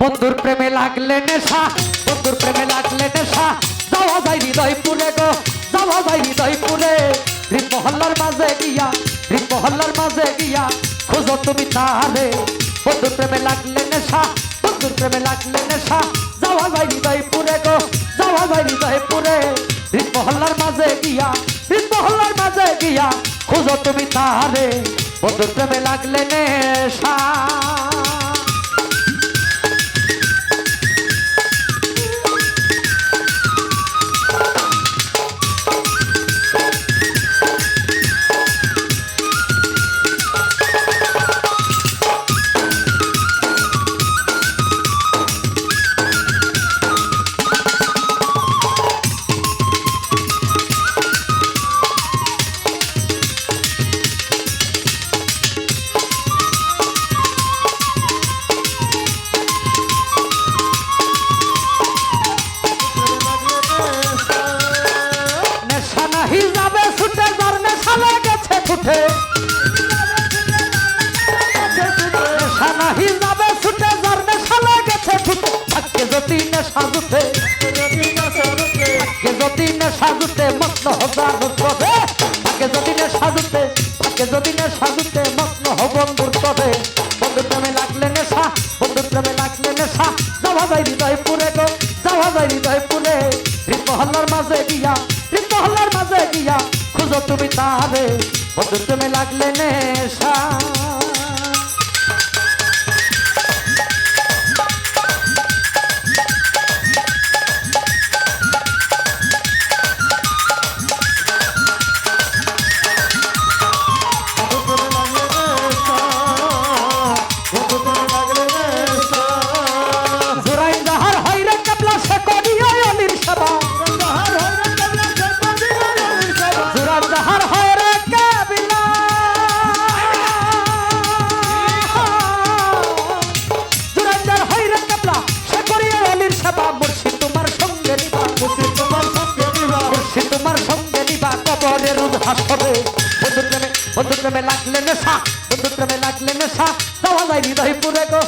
বন্ধুর প্রেমে লাগলে নেশা, বন্ধুর প্রেমে লাগলে নেশা। যাওয়া যায় হৃদয়পুরে গো, যাওয়া যায় হৃদয়পুরে। হৃদ মহল্লার মাঝে গিয়া মহল্লার মাঝে গিয়া খোঁজো তুমি তারে বন্ধুর প্রেমে লাগলে নেশা, বন্ধুর প্রেমে লাগলে নেশা। যাওয়া যায় হৃদয়পুরে গো, যাওয়া যায় হৃদয়পুরে। হৃদ মহল্লার মাঝে গিয়া মহল্লার মাঝে গিয়া খোঁজো তুমি তারে বন্ধুর প্রেমে লাগলে নেশা। ছুটে। নেশা নাহি, যাবে ছুটে, যার নেশা লেগেছে ছুটে, আজকে যদি নেশা জুটে, আজকে যদি নেশা জুটে, মগ্ন হবার করে আজকে যদি নেশা জুটে মাঝে গিয়া, খুঁজো তুমি তারে। বন্ধুর তুমি লাগলে নেশা। সেবা মুর্শিদ, তোমার সঙ্গে নিবা মুর্শিদ, তোমার সঙ্গে নিবা। মুর্শিদ, তোমার সঙ্গে নিবা কবরের হবে বন্ধু প্রেমে বন্ধু প্রেমে লাগলে নেশা বন্ধু প্রেমে লাগলে নেশা। যাওয়া যায় হৃদয়পুরে গো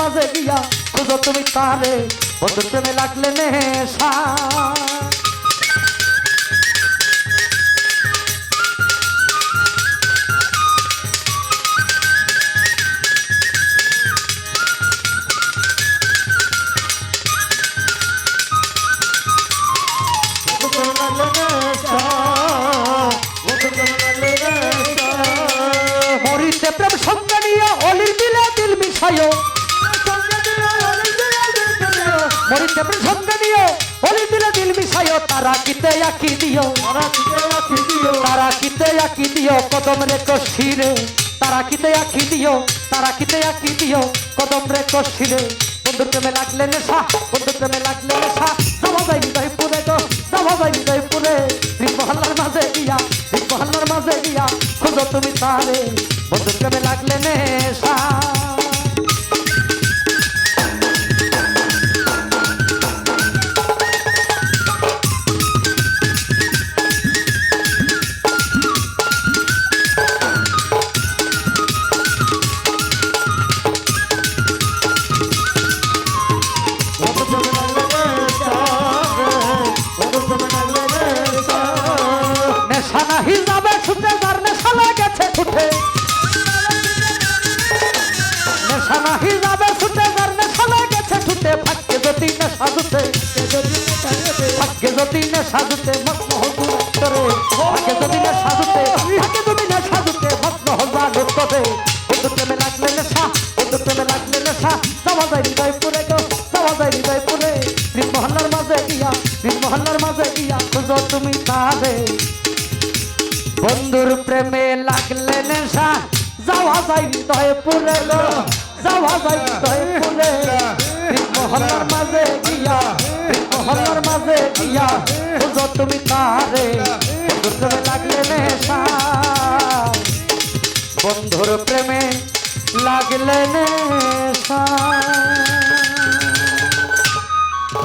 মাঝে গিয়া তুমি তারে বন্ধু প্রেমে লাগলে মরিতে সঙ্গে নিয়ে অলির দিলে দিল মিশাইও তারা কিতে আঁকি দিও। তারা কিতে আঁকি দিও কদম রে কশিরে। তারা কিতে আঁকি দিও তারা কিতে আঁকি দিও কদম রে কশিরে। বন্ধুর প্রেমে লাগলে নেশা বন্ধুর প্রেমে লাগলে নেশা। ভাগ্যে যদি নেশা জুটে মগ্ন হজুর উত্তরে ভাগ্যে যদি নেশা জুটে ভাগ্যে যদি নেশা জুটে মগ্ন হজার উত্তরে বন্ধু প্রেমে লাগলে নেশা বন্ধু প্রেমে লাগলে নেশা যাওয়া যায় হৃদয় পুরে গো যাওয়া যায় হৃদয় পুরে। হৃদ মহল্লার মাঝে গিয়া হৃদ মহল্লার মাঝে গিয়া খুঁজো তুমি তারে বন্ধুর প্রেমে লাগলে নেশা, যাওয়া যায় হৃদয় পুরে গো, যাওয়া যায় হৃদয় পুরে। হৃদ মহল্লার মাঝে গিয়া মহল্লার মাঝে দিয়া বুঝো তুমি তারে বন্ধুর লাগলে নেশা। বন্ধুর প্রেমে লাগলে নেশা।